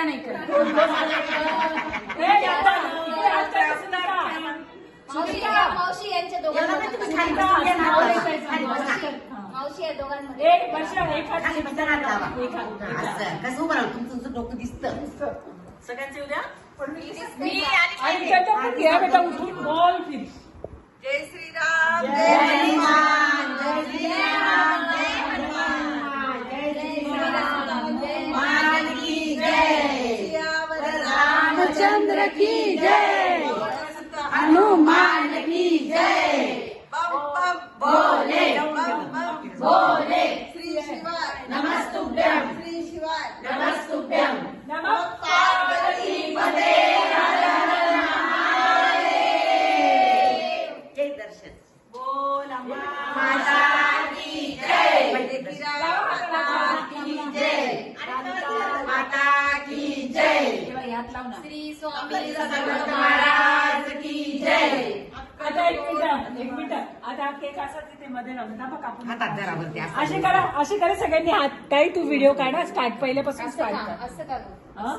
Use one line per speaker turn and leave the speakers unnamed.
एवढा नाही.
मावशी यांच्या दोघांमध्ये
मावशी
या
कसं उभं राहून तुमचं तुमचं डोकं दिसतं.
सगळ्यांचे उद्या
मी आणि पण घ्या बेटा उठून बॉल फिर
रामचंद्र की जय हनुमान की जय बोले बोले
श्री शिवाय
नमस्तुभ्यम
श्री शिवाय
नमस्तुभ्यम
नमः
पार्वतीपदे हर हर महादेव जय दर्शन
बोल
माता की जय माता की जय माता की जय
श्री स्वामी
समर्थ महाराज की जय.
आता एक मिनिट एक मिनिट. आता केक असा तिथे मध्ये
जरा वरती असं.
असे करा असे करा सगळ्यांनी हात. काही तू व्हिडिओ काढा स्टार्ट पहिल्यापासून
असं
स्टार्ट
का?
कर.
असं का गं?
हा?